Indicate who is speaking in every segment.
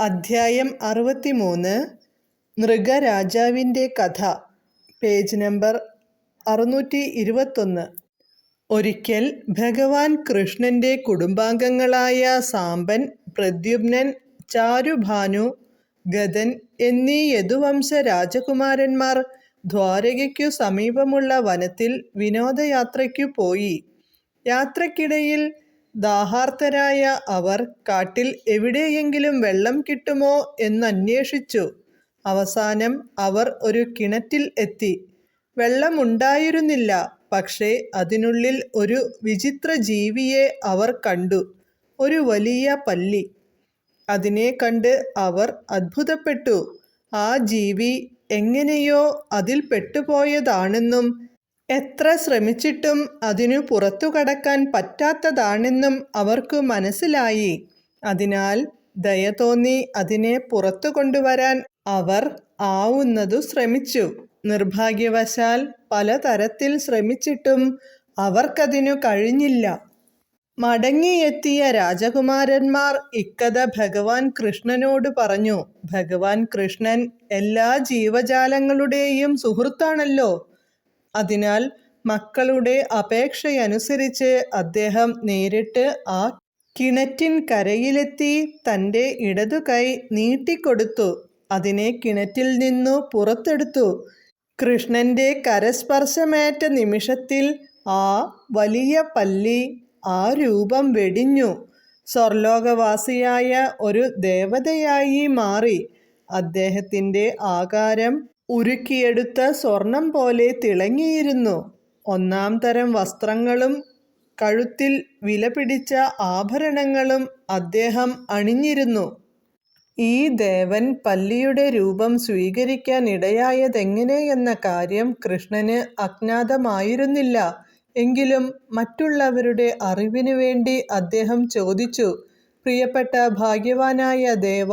Speaker 1: അധ്യായം അറുപത്തിമൂന്ന് മൃഗരാജാവിന്റെ കഥ പേജ് നമ്പർ അറുന്നൂറ്റി ഇരുപത്തൊന്ന് ഒരിക്കൽ ഭഗവാൻ കൃഷ്ണന്റെ കുടുംബാംഗങ്ങളായ സാമ്പൻ പ്രദ്യുമ്നൻ ചാരുഭാനു ഗതൻ എന്നീ യദുവംശ രാജകുമാരന്മാർ ദ്വാരകയ്ക്കു സമീപമുള്ള വനത്തിൽ വിനോദയാത്രയ്ക്കു പോയി. യാത്രക്കിടയിൽ ദാഹാർത്തരായ അവർ കാട്ടിൽ എവിടെയെങ്കിലും വെള്ളം കിട്ടുമോ എന്നന്വേഷിച്ചു. അവസാനം അവർ ഒരു കിണറ്റിൽ എത്തി. വെള്ളമുണ്ടായിരുന്നില്ല പക്ഷേ അതിനുള്ളിൽ ഒരു വിചിത്ര ജീവിയെ അവർ കണ്ടു. ഒരു വലിയ പല്ലി. അതിനെ കണ്ട് അവർ അത്ഭുതപ്പെട്ടു. ആ ജീവി എങ്ങനെയോ അതിൽ പെട്ടുപോയതാണെന്നും എത്ര ശ്രമിച്ചിട്ടും അതിനു പുറത്തു കടക്കാൻ പറ്റാത്തതാണെന്നും അവർക്ക് മനസ്സിലായി. അതിനാൽ ദയ തോന്നി അതിനെ പുറത്തു കൊണ്ടുവരാൻ അവർ ആവുന്നതു ശ്രമിച്ചു. നിർഭാഗ്യവശാൽ പലതരത്തിൽ ശ്രമിച്ചിട്ടും അവർക്കതിനു കഴിഞ്ഞില്ല. മടങ്ങിയെത്തിയ രാജകുമാരന്മാർ ഇക്കഥ ഭഗവാൻ കൃഷ്ണനോട് പറഞ്ഞു. ഭഗവാൻ കൃഷ്ണൻ എല്ലാ ജീവജാലങ്ങളുടെയും സുഹൃത്താണല്ലോ. അതിനാൽ മക്കളുടെ അപേക്ഷയനുസരിച്ച് അദ്ദേഹം നേരിട്ട് ആ കിണറ്റിൻ കരയിലെത്തി തന്റെ ഇടതുകൈ നീട്ടിക്കൊടുത്തു. അതിനെ കിണറ്റിൽ നിന്നു പുറത്തെടുത്തു. കൃഷ്ണന്റെ കരസ്പർശമേറ്റ നിമിഷത്തിൽ ആ വലിയ പല്ലി ആ രൂപം വെടിഞ്ഞു. സ്വർലോകവാസിയായ ഒരു ദേവതയായി മാറി. അദ്ദേഹത്തിന്റെ ആകാരം ഉരുക്കിയെടുത്ത സ്വർണം പോലെ തിളങ്ങിയിരുന്നു. ഒന്നാം തരം വസ്ത്രങ്ങളും കഴുത്തിൽ വിലപിടിച്ച ആഭരണങ്ങളും അദ്ദേഹം അണിഞ്ഞിരുന്നു. ഈ ദേവൻ പല്ലിയുടെ രൂപം സ്വീകരിക്കാൻ ഇടയായതെങ്ങനെയെന്ന കാര്യം കൃഷ്ണന് അജ്ഞാതമായിരുന്നില്ല. എങ്കിലും മറ്റുള്ളവരുടെ അറിവിനു വേണ്ടി അദ്ദേഹം ചോദിച്ചു പ്രിയപ്പെട്ട ഭാഗ്യവാനായ ദേവ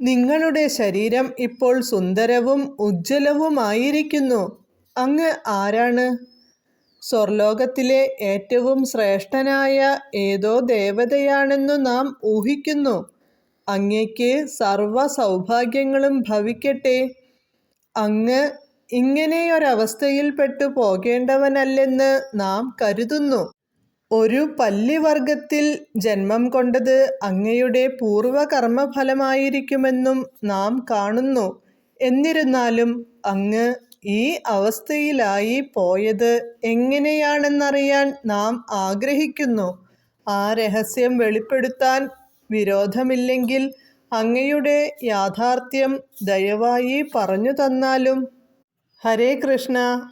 Speaker 1: നിങ്ങളുടെ ശരീരം ഇപ്പോൾ സുന്ദരവും ഉജ്ജ്വലവുമായിരിക്കുന്നു. അങ്ങ് ആരാണ്? സ്വർലോകത്തിലെ ഏറ്റവും ശ്രേഷ്ഠനായ ഏതോ ദേവതയാണെന്നു നാം ഊഹിക്കുന്നു. അങ്ങയ്ക്ക് സർവ സൗഭാഗ്യങ്ങളും ഭവിക്കട്ടെ. അങ്ങ് ഇങ്ങനെയൊരവസ്ഥയിൽപ്പെട്ടു പോകേണ്ടവനല്ലെന്ന് നാം കരുതുന്നു. ഒരു പല്ലിവർഗത്തിൽ ജന്മം കൊണ്ടത് അങ്ങയുടെ പൂർവകർമ്മഫലമായിരിക്കുമെന്നും നാം കാണുന്നു. എന്നിരുന്നാലും അങ്ങ് ഈ അവസ്ഥയിലായി പോയത് എങ്ങനെയാണെന്നറിയാൻ നാം ആഗ്രഹിക്കുന്നു. ആ രഹസ്യം വെളിപ്പെടുത്താൻ വിരോധമില്ലെങ്കിൽ അങ്ങയുടെ യാഥാർത്ഥ്യം ദയവായി പറഞ്ഞു തന്നാലും. ഹരേ കൃഷ്ണ.